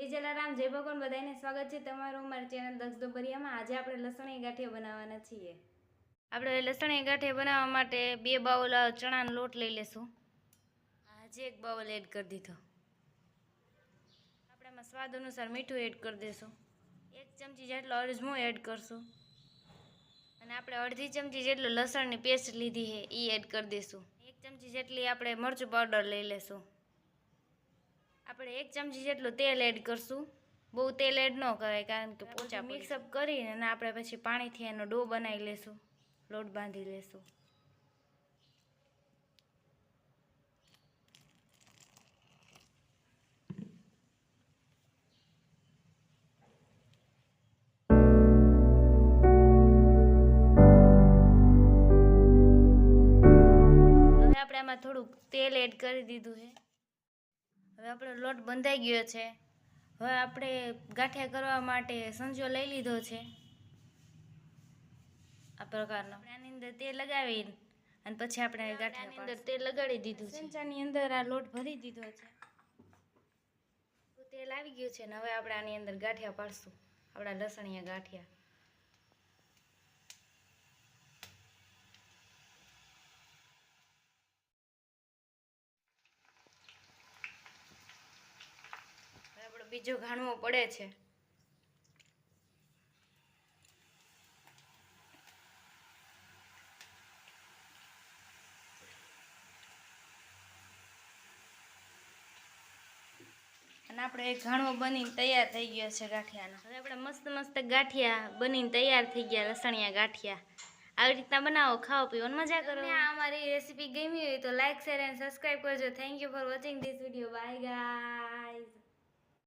જય જલારામ, જય ભગવાન. બધાને સ્વાગત છે તમારું અમારી ચેનલ દક્ષ દોબરિયામાં આજે આપણે લસણી ગાંઠિયા બનાવવાના છીએ. આપણે લસણી ગાંઠિયા બનાવવા માટે બે બાઉલ ચણાનો લોટ લઈ લેશું. આજે એક બાઉલ એડ કરી દીધો. આપણે એમાં સ્વાદ અનુસાર મીઠું એડ કરી દઈશું એક ચમચી જેટલો અરજમું એડ કરશું. અને આપણે અડધી ચમચી જેટલો લસણની પેસ્ટ લીધી છે એ એડ કરી દઈશું એક ચમચી જેટલી આપણે મરચું પાવડર લઈ લેશું. આપણે એક ચમચી જેટલું તેલ એડ કરશું. બહુ તેલ એડ ન કરાય કારણ કે પોચા મિક્સઅપ કરીને અને આપણે પછી પાણીથી એનો ડો બનાવી લેશું. લોટ બાંધી લેશું. હવે આપણે આમાં થોડુંક તેલ એડ કરી દીધું છે. હવે આપણો લોટ બંધાઈ ગયો છે. હવે આપણે ગાંઠિયા કરવા માટે સંચો લઈ લીધો છે. આ પ્રકારનો. આની અંદર તેલ લગાવી અને પછી આપણે ગાંઠિયા અંદર તેલ લગાડી દીધું છે. સંચાની અંદર આ લોટ ભરી દીધો છે. તેલ આવી ગયું છે ને હવે આપણે આની અંદર ગાંઠિયા પાડશું. આપણા લસણિયા ગાંઠિયા. બીજો ઘાણવો પડે છે. અને આપણે એ ઘાણવો બનીને તૈયાર થઈ ગયો છે ગાંઠિયાનો. હવે આપણે મસ્ત મસ્ત ગાંઠિયા બનીને તૈયાર થઈ ગયા, લસણિયા ગાંઠિયા. આવી રીતના બનાવો, ખાઓ, પીઓ મજા કરો. આ અમારી રેસીપી ગમી હોય તો લાઈક, શેર એન્ડ સબસ્ક્રાઈબ કરજો. Thank you for watching this video bye guy